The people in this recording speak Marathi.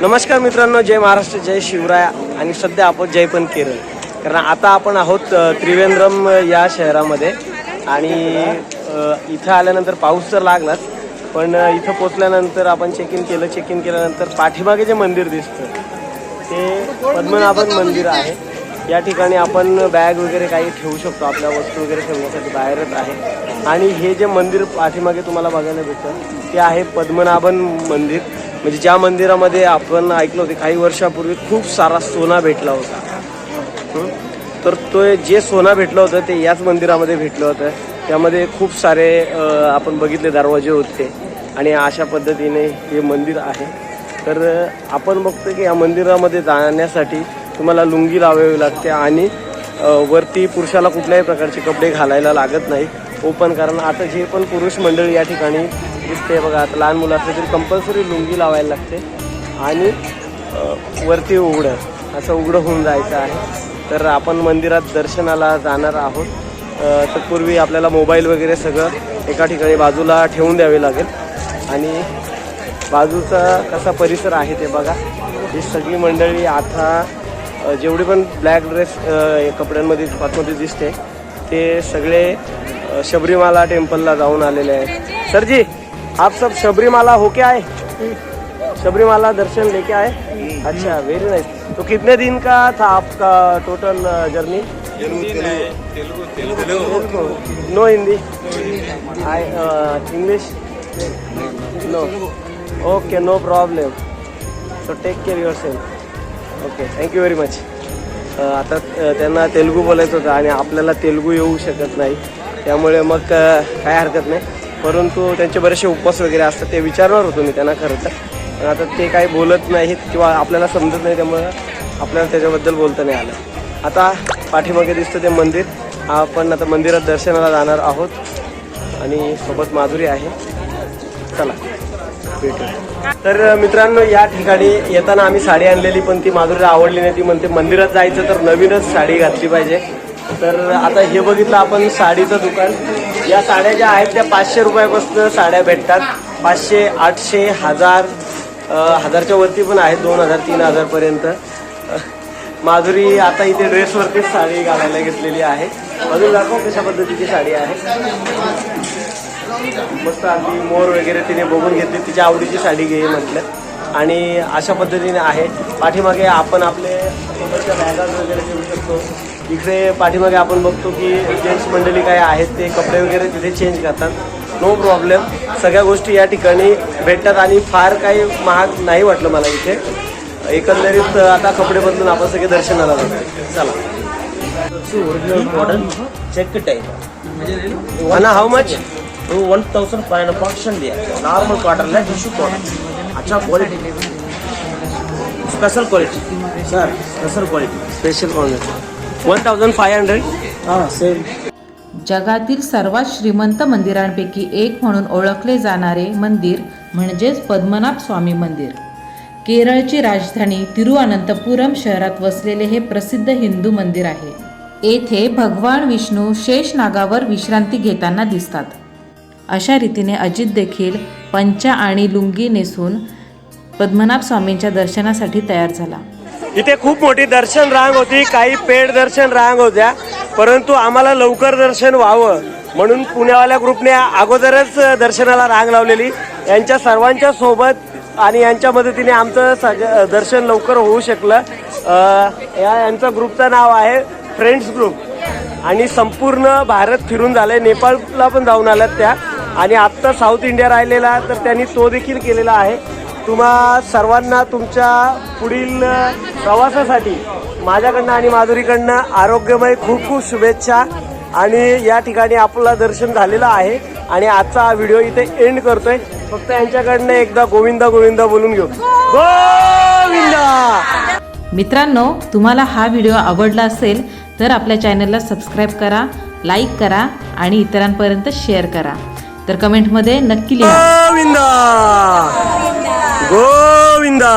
नमस्कार मित्रांनो जय महाराष्ट्र जय शिवराय आणि सध्या आपण जय पण केरळ. कारण आता आपण आहोत त्रिवेंद्रम या शहरामध्ये आणि इथं आल्यानंतर पाऊस तर लागलाच पण इथं पोचल्यानंतर आपण चेक इन केलं चेक इन केल्यानंतर पाठीमागे जे मंदिर दिसतं ते पद्मनाभन मंदिर आहे. या ठिकाणी आपण बॅग वगैरे काही ठेवू शकतो आपल्या वस्तू वगैरे ठेवण्यासाठी बाहेरच आहे. आणि हे जे मंदिर पाठीमागे तुम्हाला बघायला भेटतं ते आहे पद्मनाभन मंदिर. म्हणजे ज्या मंदिरामध्ये आपण ऐकलं होते काही वर्षापूर्वी खूप सारा सोना भेटला होता. तर तो जे सोना भेटलं होतं ते याच मंदिरामध्ये भेटलं होतं. त्यामध्ये खूप सारे आपण बघितले दरवाजे होते. आणि अशा पद्धतीने हे मंदिर आहे. तर आपण बघतो की या मंदिरामध्ये जाण्यासाठी तुम्हाला लुंगी लावावी लागते आणि वरती पुरुषाला कुठल्याही प्रकारचे कपडे घालायला लागत नाही ओपन कारण आता जे पण पुरुष मंडळी या ठिकाणी दिसते बघा आता लहान मुलं असलं तरी कंपल्सरी लुंगी लावायला लागते. आणि वरती उघडं असं उघडं होऊन जायचं आहे. तर आपण मंदिरात दर्शनाला जाणार आहोत. तत्पूर्वी आपल्याला मोबाईल वगैरे सगळं एका ठिकाणी बाजूला ठेवून द्यावे लागेल. आणि बाजूचा कसा परिसर आहे ते बघा. ही सगळी मंडळी आता जेवढे पण ब्लॅक ड्रेस कपड्यांमध्ये आतमध्ये दिसते ते सगळे शबरीमाला टेम्पलला जाऊन आलेले आहेत सर जी आप सब शबरीमाला होके आहे शबरीमाला दर्शन लेके आए? अच्छा वेरी नाइस तो कितने दिन का था आपका total journey no Hindi I English no okay no problem so take care yourself okay thank you very much आता त्यांना तेलुगू बोलायचं होतं आणि आपल्याला तेलुगू येऊ शकत नाही. त्यामुळे मग काय हरकत नाही. परंतु त्यांचे बरेचसे उपवास वगैरे असतात ते विचारणार होतो मी त्यांना खरं तर. पण आता ते काही बोलत नाहीत किंवा आपल्याला समजत नाही त्यामुळं आपल्याला त्याच्याबद्दल बोलता नाही आलं. आता पाठीमागे दिसतं ते मंदिर. आपण आता मंदिरात दर्शनाला जाणार आहोत. आणि सोबत माधुरी आहे. चला भेटू तर मित्रांनो या ठिकाणी येताना आम्ही साडी आणलेली पण ती माधुरीला आवडली नाही. ती म्हणते मंदिरात जायचं तर नवीनच साडी घातली पाहिजे. तर आता हे बघितलं आपण साडीचं दुकान. या साड्या ज्या आहेत त्या पाचशे रुपयापासून साड्या भेटतात. पाचशे आठशे हजार हजारच्या वरती पण आहेत दोन हजार तीन हजारपर्यंत माधुरी आता इथे ड्रेसवरतीच साडी घालायला घेतलेली आहे. अजून दाखव कशा पद्धतीची साडी आहे. मस्त आधी मोर वगैरे तिने बघून घेतली तिच्या आवडीची साडी घे म्हटलं. आणि अशा पद्धतीने आहे. पाठीमागे आपण आपले बॅगाज वगैरे घेऊ शकतो. इकडे पाठीमागे आपण बघतो की जेंट्स मंडळी काय आहेत ते कपडे वगैरे तिथे चेंज करतात. नो प्रॉब्लेम सगळ्या गोष्टी या ठिकाणी भेटतात आणि फार काही महाग नाही वाटलं मला इथे. एकंदरीत आता कपडे बदलून आपण सगळे दर्शनाला जातो चला. ओरिजिनल मॉडर्न चेक टाईप आणि how much one thousand five hundred function Diya normal कॉटनला टिश्यू कॉटन अच्छा quality special quality sir special quality special quality one thousand five hundred हाँ सेम जगातील सर्वात श्रीमंत मंदिरांपैकी एक म्हणून ओळखले जाणारे मंदिर म्हणजेच पद्मनाभ स्वामी मंदिर. केरळची राजधानी तिरुअनंतपुरम शहरात वसलेले हे प्रसिद्ध हिंदू मंदिर आहे. येथे भगवान विष्णू शेष नागावर विश्रांती घेताना दिसतात. अशा रीतीने अजित देखील पंचा आणि लुंगी नेसून पद्मनाभ स्वामींच्या दर्शनासाठी तयार झाला. इथे खूप मोठी दर्शन रांग होती काही पेड दर्शन रांग होत्या परंतु आम्हाला लवकर दर्शन व्हावं म्हणून पुण्यावाल्या ग्रुपने अगोदरच दर्शनाला रांग लावलेली. यांच्या सर्वांच्या सोबत आणि यांच्या मदतीने आमचं सग दर्शन लवकर होऊ शकलं. या यांचा ग्रुपचं नाव आहे फ्रेंड्स ग्रुप. आणि संपूर्ण भारत फिरून झालं आहे नेपाळला पण जाऊन आल्यात त्या. आणि आत्ता साऊथ इंडिया राहिलेला तर त्यांनी तो देखील केलेला आहे. तुम्हा सर्वांना तुमच्या पुढील प्रवासासाठी माझ्याकडनं आणि माधुरीकडनं आरोग्यमय खूप खूप शुभेच्छा. आणि या ठिकाणी आपलं दर्शन झालेलं आहे. आणि आजचा हा व्हिडिओ इथे एंड करतोय. फक्त यांच्याकडनं एकदा गोविंदा गोविंदा बोलून घेऊ. गोविंदा! मित्रांनो तुम्हाला हा व्हिडिओ आवडला असेल तर आपल्या चॅनलला सबस्क्राईब करा लाईक करा आणि इतरांपर्यंत शेअर करा. तर कमेंटमध्ये नक्की लिहा. गोविंदा! गोविंदा